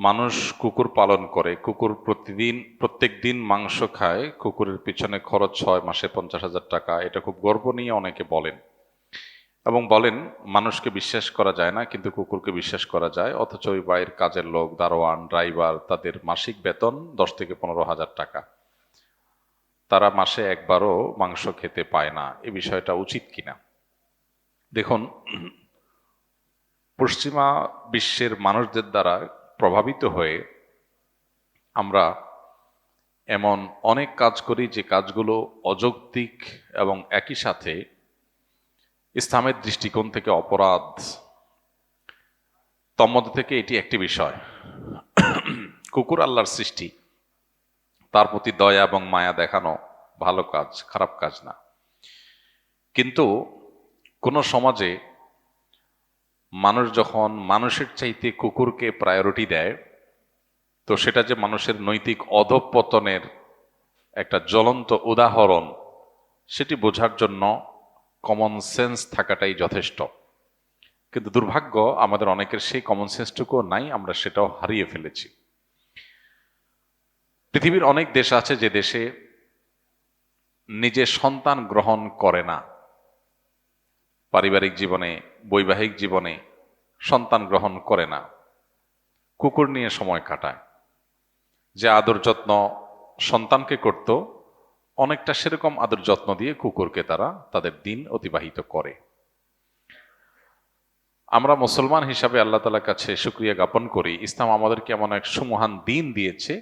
মানুষ কুকুর পালন করে, কুকুর প্রতিদিন, প্রত্যেক দিন মাংস খায়, কুকুরের পিছনে খরচ হয় মাসে পঞ্চাশ হাজার টাকা, এটা খুব গর্ব নিয়ে অনেকে বলেন। এবং বলেন, মানুষকে বিশ্বাস করা যায় না, কিন্তু কুকুরকে বিশ্বাস করা যায়, অথচ ওই বাইরের কাজের লোক, দারোয়ান, ড্রাইভার, তাদের মাসিক বেতন দশ থেকে পনেরো হাজার টাকা। তারা মাসে একবারও মাংস খেতে পায় না, এ বিষয়টা উচিত কিনা? দেখুন, পশ্চিমা বিশ্বের মানুষদের দ্বারা প্রভাবিত হয়ে আমরা এমন অনেক কাজ করি যে কাজগুলো অযৌক্তিক এবং একই সাথে ইসলামের দৃষ্টিকোণ থেকে অপরাধ। তন্মধ্যে থেকে এটি একটি বিষয়। কুকুর আল্লাহর সৃষ্টি। তার প্রতি দয়া এবং মায়া দেখানো ভালো কাজ, খারাপ কাজ না। কিন্তু কোনো সমাজে মানুষ যখন মানুষের চাইতে কুকুরকে প্রায়োরিটি দেয়, তো সেটা যে মানুষের নৈতিক অধপতনের একটা জ্বলন্ত উদাহরণ, সেটি বোঝার জন্য কমন সেন্স থাকাটাই যথেষ্ট। কিন্তু দুর্ভাগ্য, আমাদের অনেকের সেই কমন সেন্সটুকু নাই, আমরা সেটাও হারিয়ে ফেলেছি। পৃথিবীর অনেক দেশ আছে যে দেশে নিজে সন্তান গ্রহণ করে না। পারিবারিক জীবনে, বৈবাহিক জীবনে সন্তান গ্রহণ করে না। কুকুর নিয়ে সময় কাটায়। যে আদর যত্ন সন্তানকে করত, অনেকটা সেরকম আদর যত্ন দিয়ে কুকুরকে তারা তাদের দিন অতিবাহিত করে। আমরা মুসলমান হিসাবে আল্লাহ তালার কাছে সুক্রিয়া জ্ঞাপন করি, ইসলাম আমাদেরকে এমন এক সুমহান দিন দিয়েছে,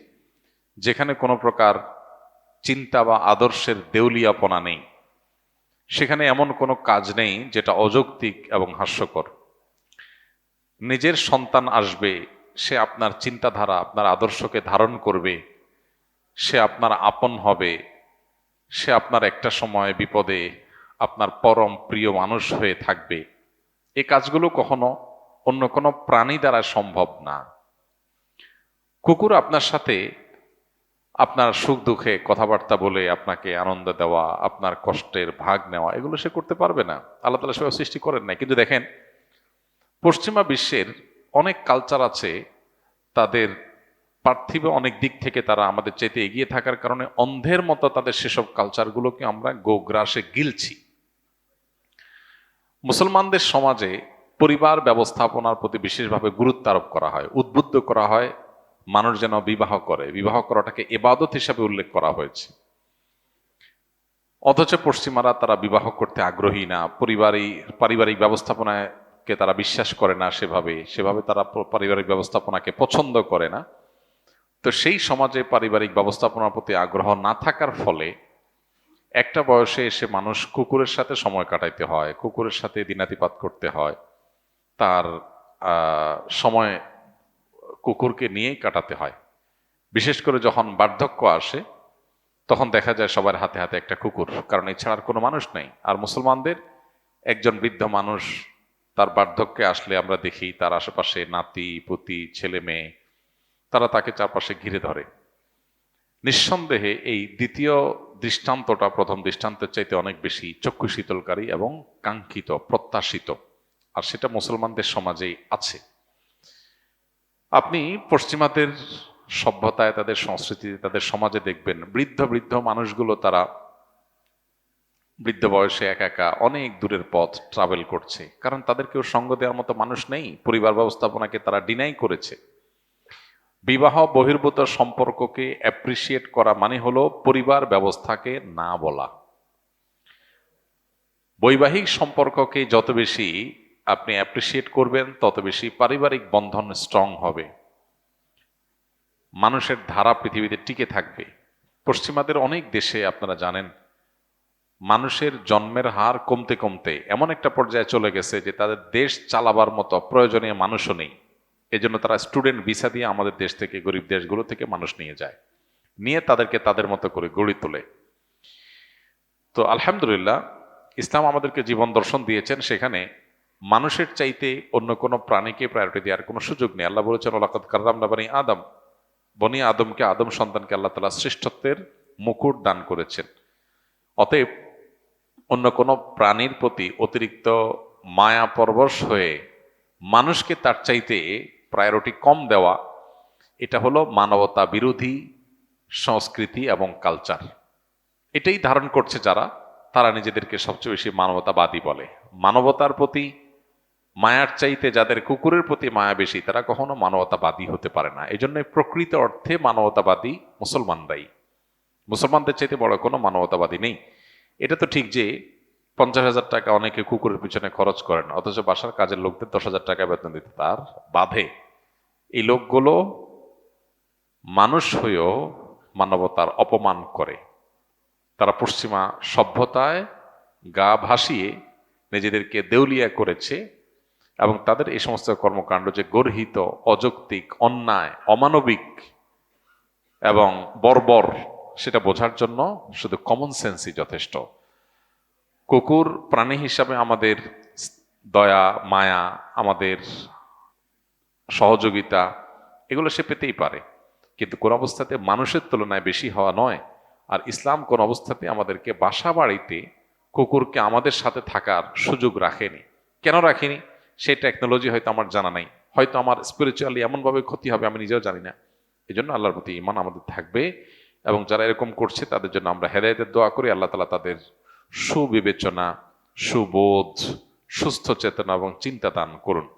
যেখানে কোনো প্রকার চিন্তা বা আদর্শের দেউলিয়াপনা নেই। সেখানে এমন কোনো কাজ নেই যেটা অযৌক্তিক এবং হাস্যকর। নিজের সন্তান আসবে, সে আপনার চিন্তাধারা, আপনার আদর্শকে ধারণ করবে, সে আপনার আপন হবে, সে আপনার একটা সময় বিপদে আপনার পরম প্রিয় মানুষ হয়ে থাকবে। এ কাজগুলো কখনো অন্য কোনো প্রাণী দ্বারা সম্ভব না। কুকুর আপনার সাথে আপনার সুখ দুঃখে কথাবার্তা বলে আপনাকে আনন্দ দেওয়া, আপনার কষ্টের ভাগ নেওয়া, এগুলো সে করতে পারবে না। আল্লাহ তালা সেভাবে সৃষ্টি করেন নাই। কিন্তু দেখেন পশ্চিমা বিশ্বের অনেক কালচার আছে, তাদের পার্থিব অনেক দিক থেকে তারা আমাদের চাইতে এগিয়ে থাকার কারণে অন্ধের মতো তাদের সেসব কালচারগুলোকে আমরা গোগ্রাসে গিলছি। মুসলমানদের সমাজে পরিবার ব্যবস্থাপনার প্রতি বিশেষভাবে গুরুত্ব আরোপ করা হয়, উদ্বুদ্ধ করা হয়, মানুষ যেন বিবাহ করে। বিবাহ করাটাকে এবাদত হিসাবে উল্লেখ করা হয়েছে। অথচ পশ্চিমারা তারা বিবাহ করতে আগ্রহী না, পরিবারই পারিবারিক ব্যবস্থাপনাকে তারা বিশ্বাস করে না সেভাবে সেভাবে তারা পারিবারিক ব্যবস্থাপনাকে পছন্দ করে না। তো সেই সমাজে পারিবারিক ব্যবস্থাপনার প্রতি আগ্রহ না থাকার ফলে একটা বয়সে এসে মানুষ কুকুরের সাথে সময় কাটাইতে হয়, কুকুরের সাথে দিনাতিপাত করতে হয়, তার সময় কুকুরকে নিয়েই কাটাতে হয়। বিশেষ করে যখন বার্ধক্য আসে, তখন দেখা যায় সবার হাতে হাতে একটা কুকুর, কারণ এছাড়া আর কোনো মানুষ নেই। আর মুসলমানদের একজন বৃদ্ধ মানুষ তার বার্ধক্যে আসলে আমরা দেখি তার আশেপাশে নাতি, পুতি, ছেলে মেয়ে, তারা তাকে চারপাশে ঘিরে ধরে। নিঃসন্দেহে এই দ্বিতীয় দৃষ্টান্তটা, প্রথম দৃষ্টান্তের চাইতে অনেক বেশি চক্ষু শীতলকারী এবং কাঙ্ক্ষিত, প্রত্যাশিত। আর সেটা মুসলমানদের সমাজেই আছে। আপনি পশ্চিমাদের সভ্যতায়, তাদের সংস্কৃতি তাদের সমাজে দেখবেন বৃদ্ধ বৃদ্ধ মানুষগুলো তারা বৃদ্ধ বয়সে একা একা অনেক দূরের পথ ট্রাভেল করছে। কারণ তাদের কেউ সঙ্গ দেওয়ার মতো মানুষ নেই। পরিবার ব্যবস্থাপনাকে তারা ডিনাই করেছে। বিবাহ বহির্ভূত সম্পর্ককে অ্যাপ্রিসিয়েট করা মানে হলো পরিবার ব্যবস্থাকে না বলা। বৈবাহিক সম্পর্ককে যত বেশি আপনি অ্যাপ্রিসিয়েট করবেন, তত বেশি পারিবারিক বন্ধন স্ট্রং হবে। মানুষের ধারা পৃথিবীতে টিকে থাকবে। পশ্চিমাদের অনেক দেশে আপনারা জানেন মানুষের জন্মের হার কমতে কমতে এমন একটা পর্যায়ে চলে গেছে যে তাদের দেশ চালাবার মতো প্রয়োজনীয় মানুষও নেই। এজন্য তারা স্টুডেন্ট ভিসা দিয়ে আমাদের দেশ থেকে, গরিব দেশগুলো থেকে মানুষ নিয়ে যায়। নিয়ে তাদেরকে তাদের মতো করে গড়ি তোলে। তো আলহামদুলিল্লাহ, ইসলাম আমাদেরকে জীবন দর্শন দিয়েছেন সেখানে। মানুষের চাইতে অন্য কোনো প্রাণীকে প্রায়োরিটি দেওয়ার কোনো সুযোগ নেই। আল্লাহ বলেছেন ওলাকত কার্রাম বানি আদম। বনি আদমকে আদম সন্তানকে আল্লাহ তালা শ্রেষ্ঠত্বের মুকুট দান করেছেন। অতএব অন্য কোনো প্রাণীর প্রতি অতিরিক্ত মায়া পরবশ হয়ে মানুষকে তার চাইতে প্রায়োরিটি কম দেওয়া, এটা হলো মানবতা বিরোধী সংস্কৃতি এবং কালচার এটাই ধারণ করছে যারা, তারা নিজেদেরকে সবচেয়ে বেশি মানবতাবাদী বলে। মানবতার প্রতি মায়ার চাইতে যাদের কুকুরের প্রতি মায়া বেশি, তারা কখনো মানবতাবাদী হতে পারে না। এই জন্য প্রকৃত অর্থে মানবতাবাদী মুসলমানরাই। মুসলমানদের চাইতে বড় কোনো মানবতাবাদী নেই। এটা তো ঠিক যে পঞ্চাশ হাজার টাকা অনেকে কুকুরের পিছনে খরচ করেন, অথচ বাসার কাজের লোকদের দশ হাজার টাকা বেতন দিতে তার বাধে। এই লোকগুলো মানুষ হয়েও মানবতার অপমান করে। তারা পশ্চিমা সভ্যতায় গা ভাসিয়ে নিজেদেরকে দেউলিয়া করেছে এবং তাদের এই সমস্ত কর্মকাণ্ড যে গর্হিত, অযৌক্তিক, অন্যায়, অমানবিক এবং বর্বর সেটা বোঝার জন্য শুধু কমন সেন্সই যথেষ্ট। কুকুর, প্রাণী হিসাবে আমাদের দয়া, মায়া, আমাদের সহযোগিতা, এগুলো সে পেতেই পারে। কিন্তু কোন অবস্থাতে মানুষের তুলনায় বেশি হওয়া নয়। আর ইসলাম কোন অবস্থাতে আমাদেরকে বাসা বাড়িতে কুকুরকে আমাদের সাথে থাকার সুযোগ রাখেনি। কেন রাখেনি? সেই টেকনোলজি হয়তো আমার জানা নাই। হয়তো আমার স্পিরিচুয়ালি এমনভাবে ক্ষতি হবে, আমি নিজেও জানি না। এই জন্য আল্লাহর প্রতি ইমান আমাদের থাকবে। এবং যারা এরকম করছে, তাদের জন্য আমরা হেদায়তের দোয়া করি। আল্লাহ তালা তাদের সুবিবেচনা, সুবোধ, সুস্থ চেতনা এবং চিন্তা দান করুন।